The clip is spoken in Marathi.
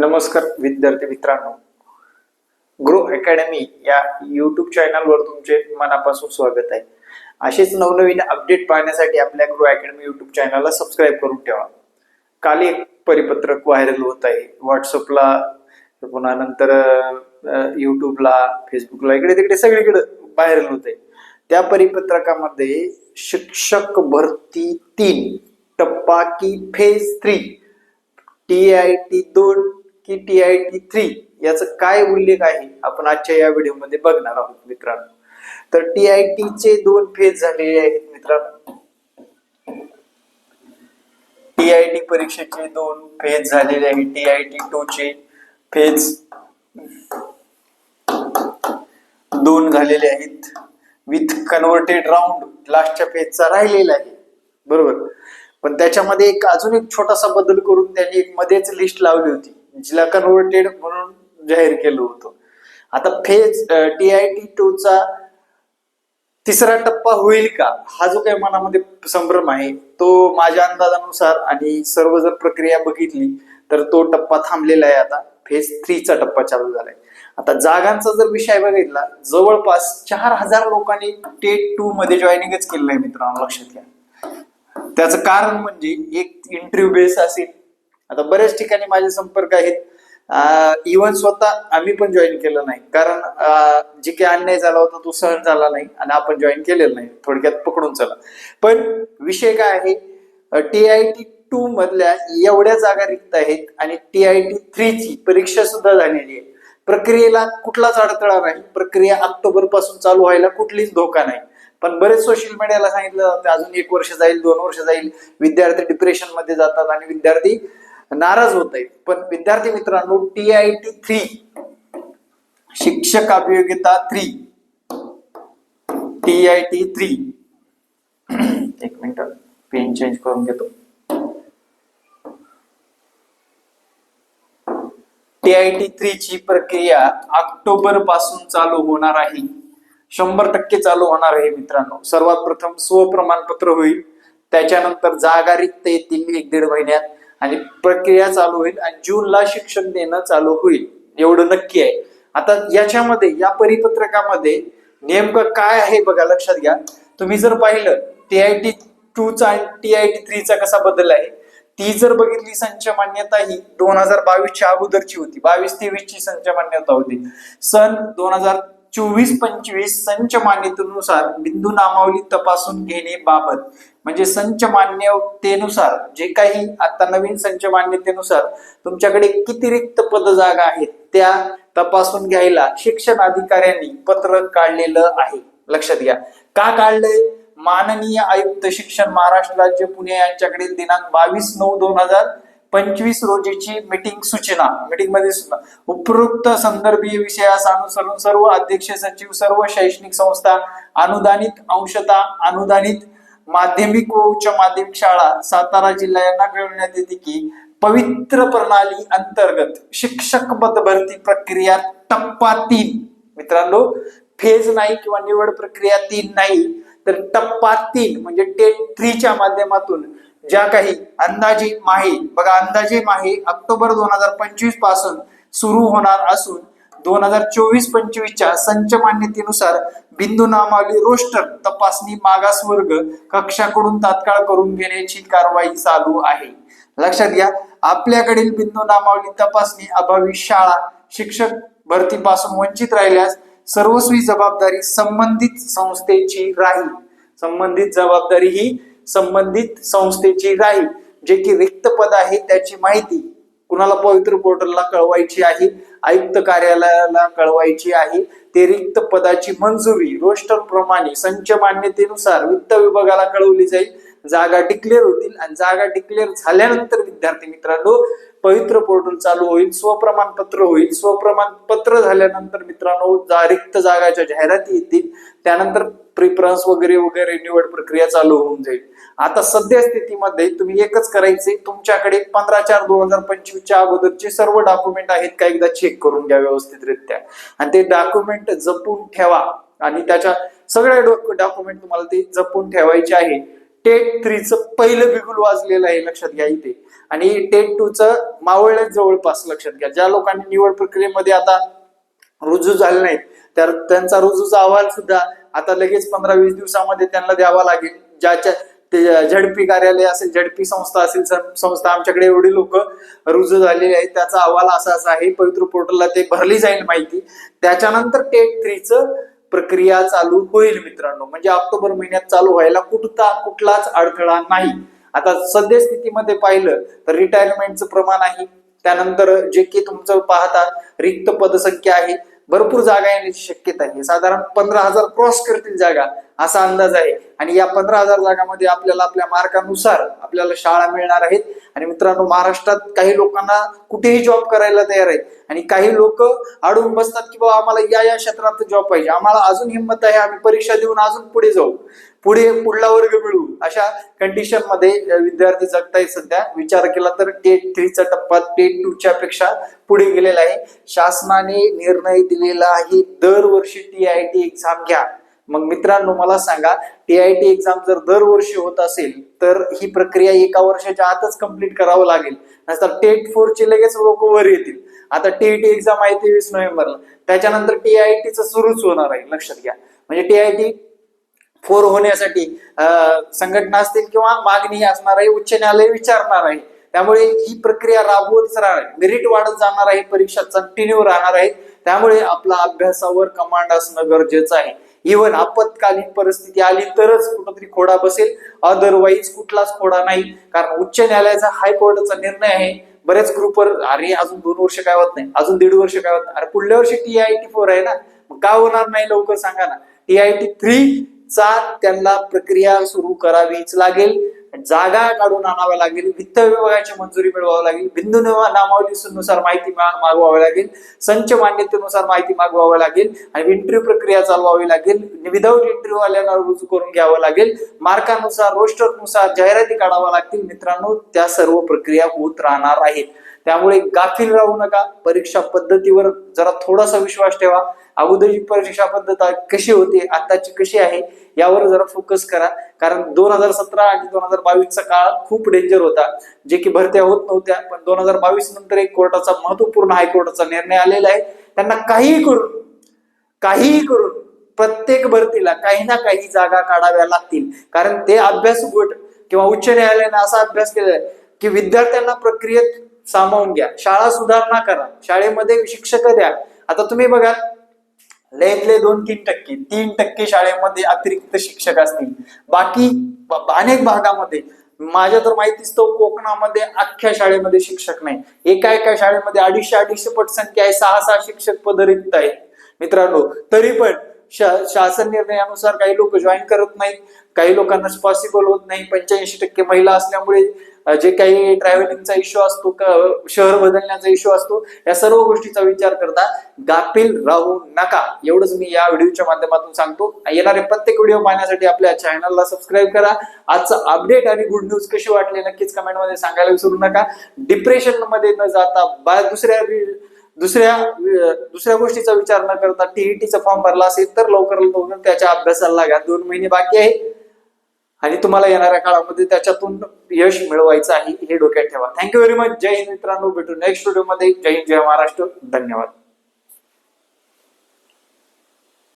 नमस्कार विद्यार्थी मित्रांनो. ग्रो अकॅडमी या युट्यूब चॅनलवर तुमचे मनापासून स्वागत आहे. असेच नवनवीन अपडेट पाहण्यासाठी आपल्या ग्रो अकॅडमी युट्यूब चॅनलला सबस्क्राईब करून ठेवा. काल एक परिपत्रक व्हायरल होत आहे. व्हॉट्सअपला पुन्हा नंतर युट्यूबला फेसबुकला इकडे तिकडे सगळीकडे व्हायरल होत आहे. त्या परिपत्रकामध्ये शिक्षक भरती तीन टप्पा की phase three T I T दोन की टी आय टी थ्री याचा काय उल्लेख आहे? आपण आजच्या या व्हिडिओमध्ये बघणार आहोत मित्रांनो. तर टी आय टी चे दोन फेज झालेले आहेत मित्रांनो. टी आय टी परीक्षेचे दोन फेज झालेले आहेत टी आय टी टू चे फेज दोन झालेले आहेत. विथ कन्व्हर्टेड राऊंड लास्टच्या फेजचा राहिलेला आहे. बरोबर? पण त्याच्यामध्ये एक अजून एक छोटासा बदल करून त्यांनी एक मध्येच लिस्ट लावली होती. जिला कन्व्हर्टेड म्हणून जाहीर केलं होतं. आता phase T I T two चा तिसरा टप्पा होईल का? हा जो काही मनामध्ये संभ्रम आहे तो माझ्या अंदाजानुसार आणि सर्व जर प्रक्रिया बघितली तर तो टप्पा थांबलेला आहे आता. फेज थ्रीचा टप्पा चालू झालाय. आता जागांचा जर विषय बघितला जवळपास चार हजार लोकांनी टेट टू मध्ये जॉईनिंगच केलेलं आहे मित्रांनो लक्षात घ्या. त्याचं कारण म्हणजे एक इंटरव्ह्यू बेस असेल आता बऱ्याच ठिकाणी माझे संपर्क आहेत. इव्हन स्वतः आम्ही पण जॉईन केलं नाही. कारण जे काही अन्याय झाला होता तो सहन झाला नाही आणि आपण जॉईन केलेलं नाही. थोडक्यात पकडून चला. पण विषय काय आहे? टी आय टी टू मधल्या एवढ्या जागा रिक्त आहेत आणि टी आय टी थ्री ची परीक्षा सुद्धा झालेली आहे. प्रक्रियेला कुठलाच अडथळा नाही. प्रक्रिया ऑक्टोबरपासून चालू व्हायला कुठलीच धोका नाही. पण बरेच सोशल मीडियाला सांगितलं जातं अजून एक वर्ष जाईल दोन वर्ष जाईल. विद्यार्थी डिप्रेशनमध्ये जातात आणि विद्यार्थी नाराज होत आहेत. पण विद्यार्थी मित्रांनो टी आय टी थ्री शिक्षक अभियोग्यता three T I T three एक मिनिट पेन चेंज करून घेतो. टी आय टी थ्री ची प्रक्रिया ऑक्टोबरपासून चालू होणार आहे. शंभर टक्के चालू होणार आहे मित्रांनो. सर्वात प्रथम स्वप्रमाणपत्र होईल. त्याच्यानंतर जागा रिक्त येतील एक दीड महिन्यात. आणि प्रक्रिया चालू होईल आणि जूनला शिक्षण देणं चालू होईल. एवढं नक्की आहे. आता याच्यामध्ये या परिपत्रकामध्ये नेमकं काय आहे बघा लक्षात घ्या. तुम्ही जर पाहिलं टी आय टी टूचा आणि टी आय टी थ्रीचा कसा बदल आहे? ती जर बघितली संच मान्यता ही दोन हजार बावीसच्या अगोदरची होती. बावीस तेवीस ची संच मान्यता होती. सन दोन हजार चोवीस पंचवीस संच मान्यतेनुसार बिंदू नामावली तपासून घेणे बाबत म्हणजे संच मान्यतेनुसार जे काही आता नवीन संच मान्यतेनुसार तुमच्याकडे किती रिक्त पद जागा आहेत त्या तपासून घ्यायला शिक्षण अधिकाऱ्यांनी पत्र काढलेलं आहे. लक्षात घ्या. का काढलंय? माननीय आयुक्त शिक्षण महाराष्ट्र राज्य पुणे यांच्याकडे दिनांक बावीस नऊ दोन हजार पंचवीस रोजीची मीटिंग सूचना मीटिंगमध्ये सूचना. उपरोक्त संदर्भीय विषयास अनुसरून सर्व अध्यक्ष सचिव सर्व शैक्षणिक संस्था अनुदानित अंशता अनुदानित माध्यमिक व उच्च माध्यमिक शाळा सातारा जिल्हा यांना कळवण्यात येते की पवित्र प्रणाली अंतर्गत शिक्षक पद भरती प्रक्रिया टप्पा तीन. मित्रांनो फेज नाही किंवा निवड प्रक्रिया तीन नाही तर टप्पा तीन म्हणजे टेन थ्रीच्या माध्यमातून ज्या काही अंदाजे माहे बघा अंदाजे माहे ऑक्टोबर दोन हजार पंचवीसपासून सुरू होणार असून दोन हजार चोवीस पंचवीसच्या संच मान्यतेनुसार बिंदू नामावली रोस्टर तपासणी मागास वर्ग कक्षाकडून तात्काळ करून घेण्याची कारवाई चालू आहे. लक्षात घ्या आपल्याकडील बिंदू नामावली तपासणी अभावी शाळा शिक्षक भरतीपासून वंचित राहिल्यास सर्वस्वी जबाबदारी संबंधित संस्थेची राहील. संबंधित जबाबदारी ही संबंधित संस्थेची राहील जे की रिक्त पद आहे त्याची माहिती कुणाला पवित्र पोर्टलला कळवायची आहे आयुक्त कार्यालयाला कळवायची आहे ते रिक्त पदाची मंजुरी रोस्टर प्रमाणे संच मान्यतेनुसार वित्त विभागाला कळवली जाईल. जागा डिक्लेअर होतील आणि जागा डिक्लेअर झाल्यानंतर विद्यार्थी मित्रांनो पवित्र पोर्टल चालू होईल स्वप्रमाणपत्र होईल. स्वप्रमाणपत्र झाल्यानंतर मित्रांनो जा रिक्त जागाच्या जाहिराती येतील. त्यानंतर प्रिफरन्स वगैरे वगैरे निवड प्रक्रिया चालू होऊन जाईल. आता सध्या स्थितीमध्ये तुम्ही एकच करायचे तुमच्याकडे पंधरा चार दोन हजार पंचवीसच्या अगोदरचे सर्व डॉक्युमेंट आहेत का एकदा चेक करून घ्या व्यवस्थितरित्या. आणि ते डॉक्युमेंट जपून ठेवा. आणि त्याच्या सगळ्या डॉक्युमेंट तुम्हाला ते जपून ठेवायचे आहे. टेट थ्रीचं पहिलं बिगुल वाजलेलं आहे लक्षात घ्या इथे. आणि टेट टूचं मावळल्याच जवळपास लक्षात घ्या. ज्या लोकांनी निवड प्रक्रियेमध्ये आता रुजू झाले नाहीत तर त्यांचा रुजूचा अहवाल सुद्धा आता लगेच पंधरा वीस दिवसामध्ये त्यांना द्यावा लागेल. ज्याच्या झडपी कार्यालय असेल झडपी संस्था असेल संस्था आमच्याकडे एवढी लोक रुजू झालेली आहेत. त्याचा अहवाल असा असा आहे पवित्र पोर्टलला ते भरली जाईल माहिती. त्याच्यानंतर टेट थ्रीचं प्रक्रिया चालू होईल मित्रांनो. म्हणजे ऑक्टोबर महिन्यात चालू व्हायला कुठता कुठलाच अडथळा नाही. आता सद्यस्थितीमध्ये पाहिलं तर रिटायरमेंटचं प्रमाण आहे. त्यानंतर जे की तुमचं पाहता रिक्त पदसंख्या आहे. भरपूर जागा येण्याची शक्यता आहे. साधारण पंधरा हजार क्रॉस करतील जागा. असा अंदाज आहे. आणि या पंधरा हजार जागामध्ये आपल्याला आपल्या मार्कानुसार आपल्याला शाळा मिळणार आहेत. आणि मित्रांनो महाराष्ट्रात काही लोकांना कुठेही जॉब करायला तयार आहेत. आणि काही लोक अडून बसतात की बाबा आम्हाला या या क्षेत्रात जॉब पाहिजे. आम्हाला अजून हिंमत आहे. आम्ही परीक्षा देऊन अजून पुढे जाऊ. पुढे पुढला वर्ग मिळवू अशा कंडिशनमध्ये विद्यार्थी जगतायत सध्या. विचार केला तर टेट थ्रीचा टप्पा टेट टूच्या पेक्षा पुढे गेलेला आहे. शासनाने निर्णय दिलेला आहे. दरवर्षी टी आय टी एक्झाम घ्या. मग मित्रांनो मला सांगा टी आय टी एक्झाम जर दरवर्षी होत असेल तर ही प्रक्रिया एका वर्षाच्या आतच कंप्लीट करावं लागेल. नंतर टेट फोरची लगेच लोक वर येतील. आता टीईटी एक्झाम आहे तेवीस नोव्हेंबरला. त्याच्यानंतर टी आय टीचं सुरूच होणार आहे. लक्षात घ्या. म्हणजे टी आय टी फोर होण्यासाठी संघटना असतील किंवा मागणी असणार आहे उच्च न्यायालय विचारणार आहे. त्यामुळे ही प्रक्रिया राबवतच राहणार आहे. मेरिट वाढत जाणार आहे. परीक्षा कंटिन्यू राहणार आहे. त्यामुळे आपला अभ्यासावर कमांड असणं गरजेचं आहे. इव्हन आपत्कालीन परिस्थिती आली तरच कुठंतरी खोडा बसेल. अदरवाईज कुठलाच खोडा नाही. कारण उच्च न्यायालयाचा हायकोर्टाचा निर्णय आहे. बरेच ग्रुपवर अरे अजून दोन वर्ष काय होत नाही. अजून दीड वर्ष काय होत नाही. अरे पुढल्या वर्षी टी आय टी फोर आहे ना. का होणार नाही लवकर सांगा ना. टी आय टी थ्री चा त्यांना प्रक्रिया सुरू करावीच लागेल. जागा काढून आणाव्या लागेल वित्त विभागाची मंजुरी मिळवावी लागेल बिंदू नामावलीनुसार माहिती मागवावी लागेल संच मान्यतेनुसार माहिती मागवावी लागेल आणि इंटरव्ह्यू प्रक्रिया चालवावी लागेल विदाऊट इंटरव्ह्यू आल्याला रुजू करून घ्यावं लागेल मार्कानुसार रोस्टरनुसार जाहिराती काढाव्या लागतील. मित्रांनो त्या सर्व प्रक्रिया होत राहणार आहेत. त्यामुळे गाफील राहू नका. परीक्षा पद्धतीवर जरा थोडासा विश्वास ठेवा. अगोदरची परीक्षा पद्धत कशी होती आताची कशी आहे यावर जरा फोकस करा. कारण दोन हजार सतरा आणि दोन हजार बावीसचा काळ खूप डेंजर होता. जे की भरत्या होत नव्हत्या पण दोन हजार बावीस नंतर एक कोर्टाचा महत्त्वपूर्ण हायकोर्टाचा निर्णय आलेला आहे. त्यांना काहीही करून काहीही करून प्रत्येक भरतीला काही ना काही जागा काढाव्या लागतील. कारण ते अभ्यास गट किंवा उच्च न्यायालयाने असा अभ्यास केलेला आहे की विद्यार्थ्यांना प्रक्रियेत सामावून घ्या. शाळा सुधारणा करा. शाळेमध्ये शिक्षक द्या. आता तुम्ही बघा लयतले दोन तीन टक्के तीन टक्के शाळेमध्ये अतिरिक्त शिक्षक असतील. बाकी अनेक भागामध्ये. माझ्या तर माहितीच तो कोकणामध्ये अख्ख्या शाळेमध्ये शिक्षक नाही. एका एका शाळेमध्ये अडीचशे अडीचशे पट संख्या आहे. सहा सहा शिक्षक पद रिक्त आहेत. मित्रांनो तरी पण शा- शासन निर्णयानुसार काही लोक जॉईन करत नाहीत. काही लोकांना पॉसिबल होत नाही. पंच्याऐंशी टक्के महिला असल्यामुळे जे काही ट्रॅव्हलिंगचा इश्यू असतो शहर बदलण्याचा इश्यू असतो या सर्व गोष्टीचा विचार करता गाफील राहू नका. एवढंच मी या व्हिडिओच्या माध्यमातून सांगतो. येणारे प्रत्येक व्हिडिओ पाहण्यासाठी आपल्या चॅनलला सबस्क्राईब करा. आजचं अपडेट आणि गुड न्यूज कशी वाटली नक्कीच कमेंटमध्ये सांगायला विसरू नका. डिप्रेशनमध्ये न जाता बा दुसऱ्या दुसऱ्या दुसऱ्या गोष्टीचा विचार न करता टीईटीचा फॉर्म भरला असेल तर लवकर लवकर त्याच्या अभ्यासाला लागा. दोन महिने बाकी आहे. आणि तुम्हाला येणाऱ्या काळामध्ये त्याच्यातून यश मिळवायचं आहे हे डोक्यात ठेवा. Thank you very much Jai Hind मित्रांनो. भेटू नेक्स्ट व्हिडिओमध्ये जय हिंद जय महाराष्ट्र. धन्यवाद.